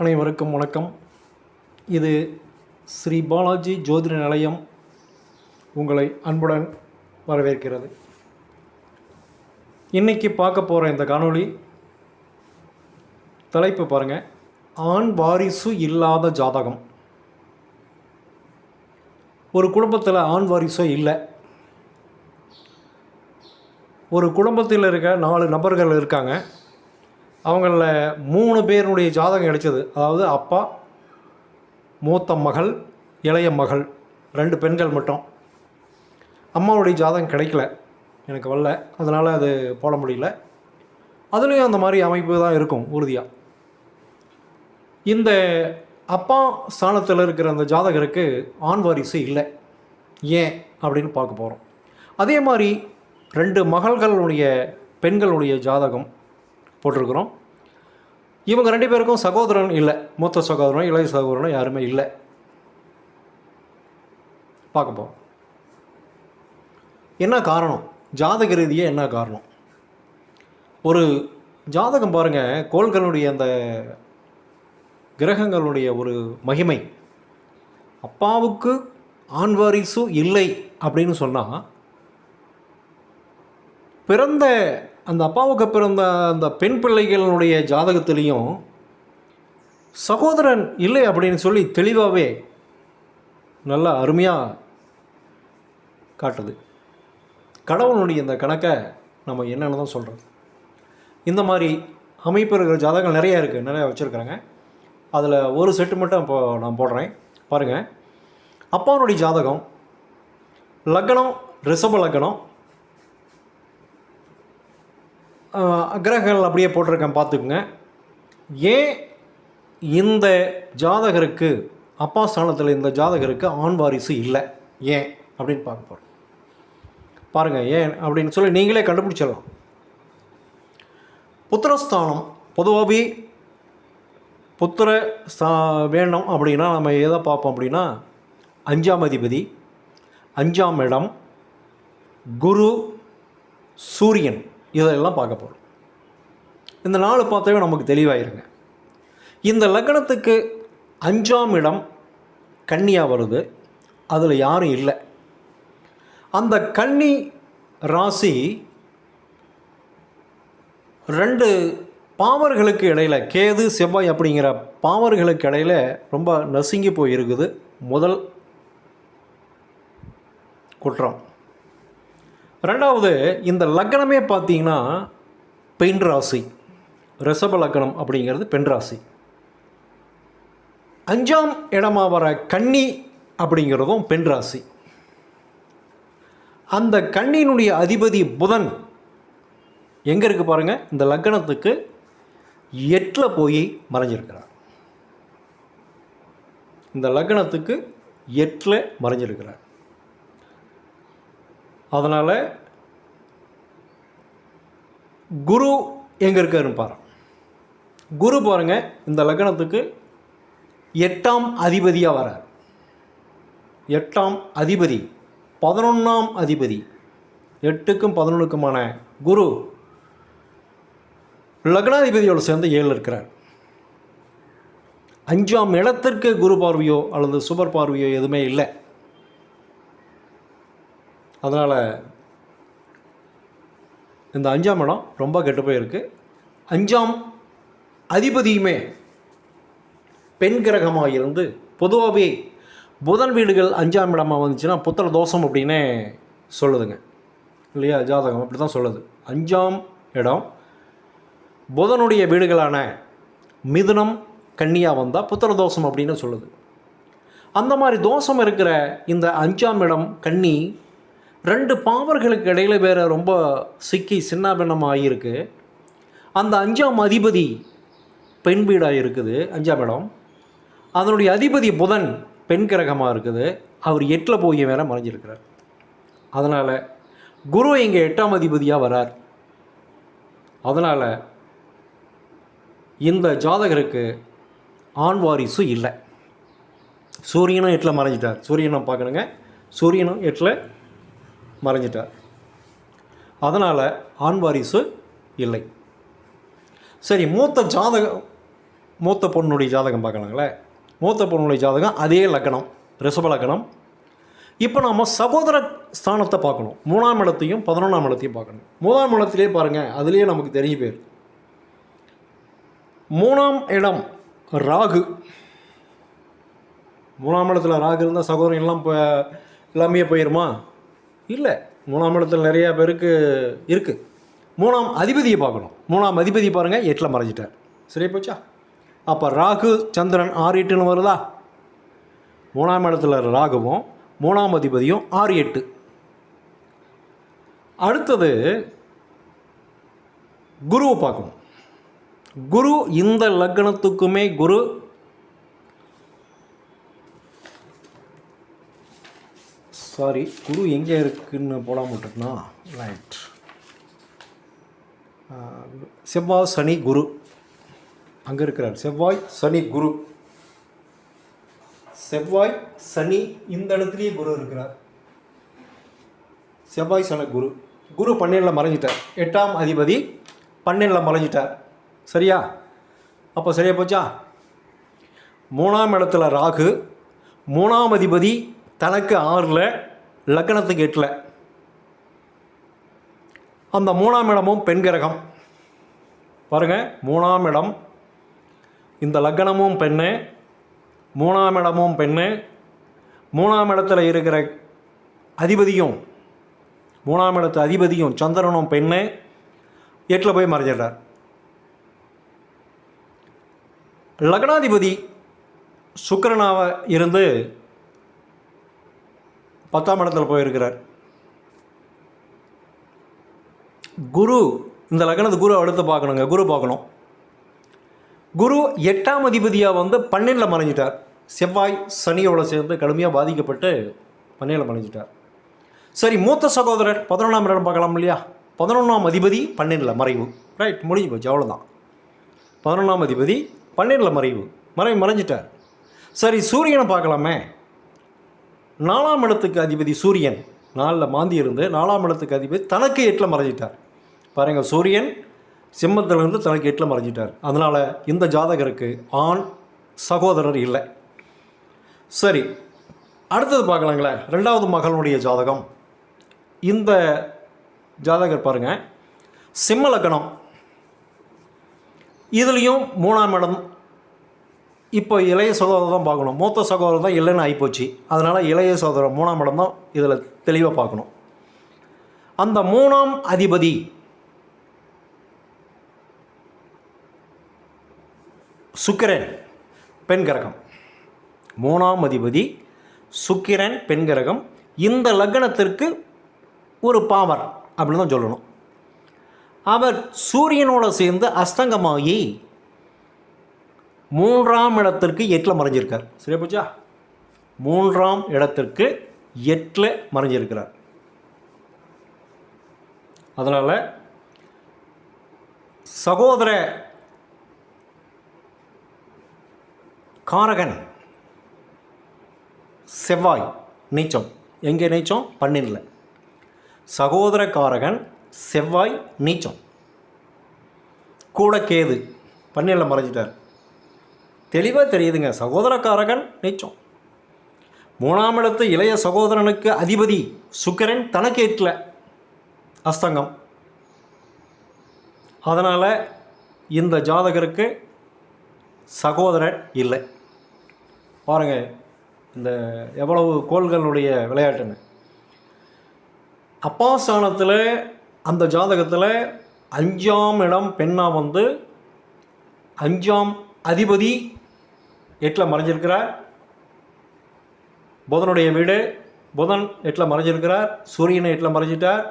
அனைவருக்கும் வணக்கம். இது ஸ்ரீ பாலாஜி ஜோதிட நிலையம் உங்களை அன்புடன் வரவேற்கிறது. இன்னைக்கு பார்க்க போகிற இந்த காணொளி தலைப்பு பாருங்கள் ஆண் வாரிசு இல்லாத ஜாதகம். ஒரு குடும்பத்தில் ஆண் வாரிசோ இல்லை. ஒரு குடும்பத்தில் இருக்க நாலு நபர்கள் இருக்காங்க. அவங்களில் மூணு பேருடைய ஜாதகம் கிடைச்சது அதாவது அப்பா மூத்த மகள் இளைய மகள் ரெண்டு பெண்கள் மட்டும். அம்மாவுடைய ஜாதகம் கிடைக்கல. எனக்கு வரல. அதனால் அது போட முடியல. அதுலேயும் அந்த மாதிரி அமைப்பு தான் இருக்கும் உறுதியாக இந்த அப்பா ஸ்தானத்தில் இருக்கிற அந்த ஜாதகருக்கு ஆண் வாரிசு இல்லை. ஏன்? அப்படின்னு பார்க்க போகிறோம் அதே மாதிரி ரெண்டு மகள்களுடைய பெண்களுடைய ஜாதகம் போட்டிருக்கிறோம். இவங்க ரெண்டு பேருக்கும் சகோதரன் இல்லை. மூத்த சகோதரனும் இளைய சகோதரனும் யாருமே இல்லை. பார்க்க போகிறோம் என்ன காரணம்? ஜாதக ரீதியாக என்ன காரணம்? ஒரு ஜாதகம் பாருங்கள் கோள்களுடைய அந்த கிரகங்களுடைய ஒரு மகிமை. அப்பாவுக்கு ஆண் வாரிசு இல்லை அப்படின்னு சொன்னால் பிறந்த அந்த அப்பாவுக்கு பிறந்த அந்த பெண் பிள்ளைகளுடைய ஜாதகத்திலையும் சகோதரன் இல்லை அப்படின்னு சொல்லி தெளிவாகவே நல்லா அருமையாக காட்டுது. கடவுளுடைய இந்த கணக்கை நம்ம என்னென்னு தான் சொல்கிறது இந்த மாதிரி அமைப்பு இருக்கிற ஜாதகங்கள் நிறையா இருக்குது நிறையா வச்சுருக்குறாங்க. அதில் ஒரு செட்டு மட்டும் இப்போ நான் போடுறேன். பாருங்கள் அப்பாவுடைய ஜாதகம் லக்னம் ரிஷப லக்னம் கிரகங்கள் அப்படியே போட்டிருக்கேன் பார்த்துக்குங்க. ஏன் இந்த ஜாதகருக்கு அப்பா ஸ்தானத்தில் இந்த ஜாதகருக்கு ஆண் வாரிசு இல்லை? ஏன்? அப்படின்னு பார்க்க போகிறோம் பாருங்கள் ஏன் அப்படின்னு சொல்லி நீங்களே கண்டுபிடிச்சிடலாம். புத்திரஸ்தானம் பொதுவாகவே புத்திர ஸ்தா வேணும் அப்படின்னா நம்ம எதை பார்ப்போம் அப்படின்னா அஞ்சாம் அதிபதி அஞ்சாம் இடம் குரு சூரியன். இதையெல்லாம் பார்க்க போகிறோம் இந்த நாலு பார்த்தாவே நமக்கு தெளிவாயிருங்க. இந்த லக்னத்துக்கு அஞ்சாம் இடம் கன்னியாக வருது. அதில் யாரும் இல்லை. அந்த கன்னி ராசி ரெண்டு பாவர்களுக்கு இடையில் கேது செவ்வாய் அப்படிங்கிற பாவர்களுக்கு இடையில் ரொம்ப நசுங்கி போயிருக்குது. முதல் குற்றம். ரெண்டாவது இந்த லக்னமே பார்த்தீங்கன்னா பெண் ராசி. ரிஷப லக்னம் அப்படிங்கிறது பெண் ராசி. அஞ்சாம் இடமா வர கன்னி அப்படிங்கிறதும் பெண் ராசி. அந்த கண்ணினுடைய அதிபதி புதன் எங்கே இருக்குது பாருங்கள் இந்த லக்னத்துக்கு எட்டில் போய் மறைஞ்சிருக்கிறார். இந்த லக்னத்துக்கு எட்டில் மறைஞ்சிருக்கிறார். அதனால் குரு எங்கே இருக்காருன்னு பாரு. குரு பாருங்கள் இந்த லக்னத்துக்கு எட்டாம் அதிபதியாக வரார். எட்டாம் அதிபதி பதினொன்றாம் அதிபதி எட்டுக்கும் பதினொன்றுக்குமான குரு லக்னாதிபதியோடு சேர்ந்து ஏழு இருக்கிறார். அஞ்சாம் இடத்திற்கு குரு பார்வையோ அல்லது சுபர் பார்வையோ எதுவுமே இல்லை. அதனால் இந்த அஞ்சாம் இடம் ரொம்ப கெட்டு போயிருக்கு. அஞ்சாம் அதிபதியுமே பெண் கிரகமாக இருந்து பொதுவாகவே புதன் வீடுகள் அஞ்சாம் இடமாக வந்துச்சுன்னா புத்திர தோஷம் அப்படின்னே சொல்லுதுங்க. இல்லையா? ஜாதகம் அப்படி தான் சொல்லுது. அஞ்சாம் இடம் புதனுடைய வீடுகளான மிதுனம் கன்னியாக வந்தால் புத்திர தோஷம் அப்படின்னு சொல்லுது. அந்த மாதிரி தோஷம் இருக்கிற இந்த அஞ்சாம் இடம் கன்னி ரெண்டு பாவர்களுக்கு இடையில வேறு ரொம்ப சிக்கி சின்னாபின்னமாக ஆகியிருக்கு அந்த அஞ்சாம் அதிபதி பெண் வீடாக இருக்குது அஞ்சாம் இடம். அதனுடைய அதிபதி புதன் பெண் கிரகமாக இருக்குது. அவர் எட்டில் போய் வேற மறைஞ்சிருக்கிறார். அதனால் குரு இங்கே எட்டாம் அதிபதியாக வரார். அதனால் இந்த ஜாதகருக்கு ஆண் வாரிசு இல்லை. சூரியனும் எட்டில் மறைஞ்சிட்டார். சூரியனை பார்க்கணுங்க. சூரியனும் எட்டில் மறைஞ்சிட்டார் அதனால் ஆண் வாரிசு இல்லை. சரி மூத்த ஜாதகம் மூத்த பொண்ணுடைய ஜாதகம் பார்க்கலாங்களே? மூத்த பொண்ணுடைய ஜாதகம் அதே லக்கணம் ரிஷப லக்கணம். இப்போ நம்ம சகோதர ஸ்தானத்தை பார்க்கணும். மூணாம் இடத்தையும் பதினொன்றாம் இடத்தையும் பார்க்கணும். மூணாம் இடத்திலே பாருங்கள் அதுலேயே நமக்கு தெரிஞ்சு பேர். மூணாம் இடம் ராகு. மூணாம் இடத்துல ராகு இருந்தால் சகோதரன் எல்லாம் இப்போ எல்லாமே போயிடுமா இல்லை. மூணாம் இடத்துல நிறையா பேருக்கு இருக்குது மூணாம் அதிபதியை பார்க்கணும். மூணாம் அதிபதி பாருங்கள் எட்டில் மறைஞ்சிட்டார். சரியா போச்சா? அப்போ ராகு சந்திரன் ஆறு எட்டுன்னு வருதா? மூணாம் இடத்துல ராகுவும் மூணாம் அதிபதியும் ஆறு எட்டு. அடுத்தது குருவை பார்க்கணும். குரு இந்த லக்னத்துக்குமே குரு சாரி குரு எங்கே இருக்குன்னு போடாமல் விட்டுட்டுனா? ரைட் செவ்வாய் சனி குரு. அங்கே இருக்கிறார். செவ்வாய் சனி குரு. செவ்வாய் சனி இந்த இடத்துலையே குரு இருக்கிறார். செவ்வாய் சன குரு. குரு பன்னெண்டில் மறைஞ்சிட்டார். எட்டாம் அதிபதி பன்னெண்டில் மறைஞ்சிட்டார். சரியா? அப்போ சரியா போச்சா? மூணாம் இடத்துல ராகு மூணாம் அதிபதி தனக்கு ஆறில் லக்னத்துக்கு எட்டில் அந்த மூணாம் இடமும் பெண் கிரகம். பாருங்கள் மூணாம் இடம். இந்த லக்னமும் பெண்ணு மூணாம் இடமும் பெண்ணு. மூணாம் இடத்துல இருக்கிற அதிபதியும் மூணாம் இடத்து அதிபதியும் சந்திரனும் பெண்ணு. எட்டில் போய் மறைஞ்சிடுறார். லக்னாதிபதி சுக்கரனாக இருந்து பத்தாம் இடத்துல போயிருக்கிறார். குரு இந்த லக்னத்து குரு அடுத்து பார்க்கணுங்க. குரு பார்க்கணும். குரு எட்டாம் அதிபதியாக வந்து பன்னெண்டில் மறைஞ்சிட்டார். செவ்வாய் சனியோட சேர்ந்து கடுமையாக பாதிக்கப்பட்டு பன்னெண்டில் மறைஞ்சிட்டார். சரி மூத்த சகோதரர் பதினொன்றாம் இடம் பார்க்கலாம் இல்லையா? பதினொன்றாம் அதிபதி பன்னெண்டில் மறைவு. ரைட் முடிஞ்சு போச்சு அவ்வளோதான் பதினொன்றாம் அதிபதி பன்னெண்டில் மறைவு. மறை மறைஞ்சிட்டார். சரி சூரியனை பார்க்கலாமே. நாலாம் இடத்துக்கு அதிபதி சூரியன் நாலில் மாந்தி இருந்து நாலாம் இடத்துக்கு அதிபதி தனக்கு எட்டில் மறைஞ்சிட்டார். பாருங்கள் சூரியன் சிம்மத்திலிருந்து தனக்கு எட்டில் மறைஞ்சிட்டார். அதனால் இந்த ஜாதகருக்கு ஆண் சகோதரர் இல்லை. சரி அடுத்தது பார்க்கலாங்களேன் ரெண்டாவது மகளுடைய ஜாதகம். இந்த ஜாதகர் பாருங்கள் சிம்ம லக்கணம் இதுலேயும் மூணாம் இடம் இப்போ இளைய சகோதரர் தான் பார்க்கணும். மூத்த சகோதரர் தான் இல்லைன்னு ஆகிப்போச்சு அதனால் இளைய சகோதரர் மூணாம் இடம் தான் இதில் தெளிவாக பார்க்கணும். அந்த மூணாம் அதிபதி சுக்கிரன் பெண் கிரகம். மூணாம் அதிபதி சுக்கிரன் பெண் கிரகம். இந்த லக்னத்திற்கு ஒரு பாவர் அப்படின்னு தான் சொல்லணும். அவர் சூரியனோட சேர்ந்து அஸ்தங்கமாகி மூன்றாம் இடத்திற்கு எட்டில் மறைஞ்சிருக்கார். சரியா போச்சா? மூன்றாம் இடத்திற்கு எட்டில் மறைஞ்சிருக்கிறார். அதனால் சகோதர காரகன் செவ்வாய் நீச்சம். எங்கே நீச்சம்? பன்னெண்டில் சகோதர காரகன் செவ்வாய் நீச்சம். கூட கேது பன்னெண்டில் மறைஞ்சிட்டார். தெளிவாக தெரியுதுங்க. சகோதரக்காரகன் நீச்சம். மூணாம் இடத்து இளைய சகோதரனுக்கு அதிபதி சுக்கரன் தனக்கு எட்டில் அஸ்தங்கம். அதனால் இந்த ஜாதகருக்கு சகோதரன் இல்லை. பாருங்கள் இந்த எவ்வளவு கோள்களுடைய விளையாட்டுன்னு. அப்பா ஸ்தானத்தில் அந்த ஜாதகத்தில் அஞ்சாம் இடம் பெண்ணாக வந்து அஞ்சாம் அதிபதி எட்டில் மறைஞ்சிருக்கிறார். புதனுடைய வீடு புதன் எட்டில் மறைஞ்சிருக்கிறார். சூரியனை எட்டில் மறைஞ்சிட்டார்.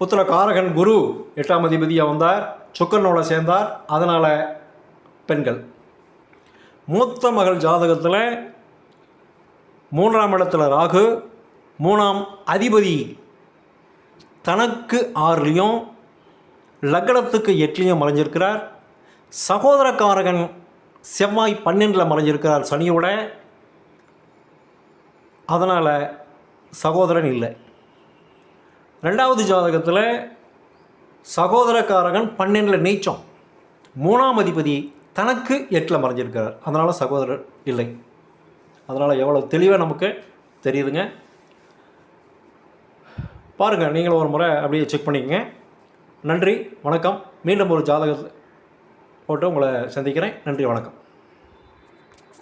புத்திர காரகன் குரு எட்டாம் அதிபதியாக வந்தார். சுக்கரனோட சேர்ந்தார். அதனால் பெண்கள். மூத்த மகள் ஜாதகத்தில் மூன்றாம் இடத்துல ராகு மூணாம் அதிபதி தனக்கு ஆறுலேயும் லக்னத்துக்கு எட்டுலேயும் மறைஞ்சிருக்கிறார். சகோதரக்காரகன் செவ்வாய் பன்னெண்டில் மறைஞ்சிருக்கிறார் சனியோட. அதனால் சகோதரன் இல்லை. ரெண்டாவது ஜாதகத்தில் சகோதரக்காரகன் பன்னெண்டில் நீச்சம். மூணாம் அதிபதி தனக்கு எட்டில் மறைஞ்சிருக்கிறார். அதனால் சகோதரர் இல்லை. அதனால் எவ்வளோ தெளிவாக நமக்கு தெரியுதுங்க. பாருங்கள் நீங்களும் ஒரு முறை அப்படியே செக் பண்ணிக்கங்க. நன்றி வணக்கம். மீண்டும் ஒரு ஜாதகத்தை போட்டு உங்களை சந்திக்கிறேன். நன்றி வணக்கம்.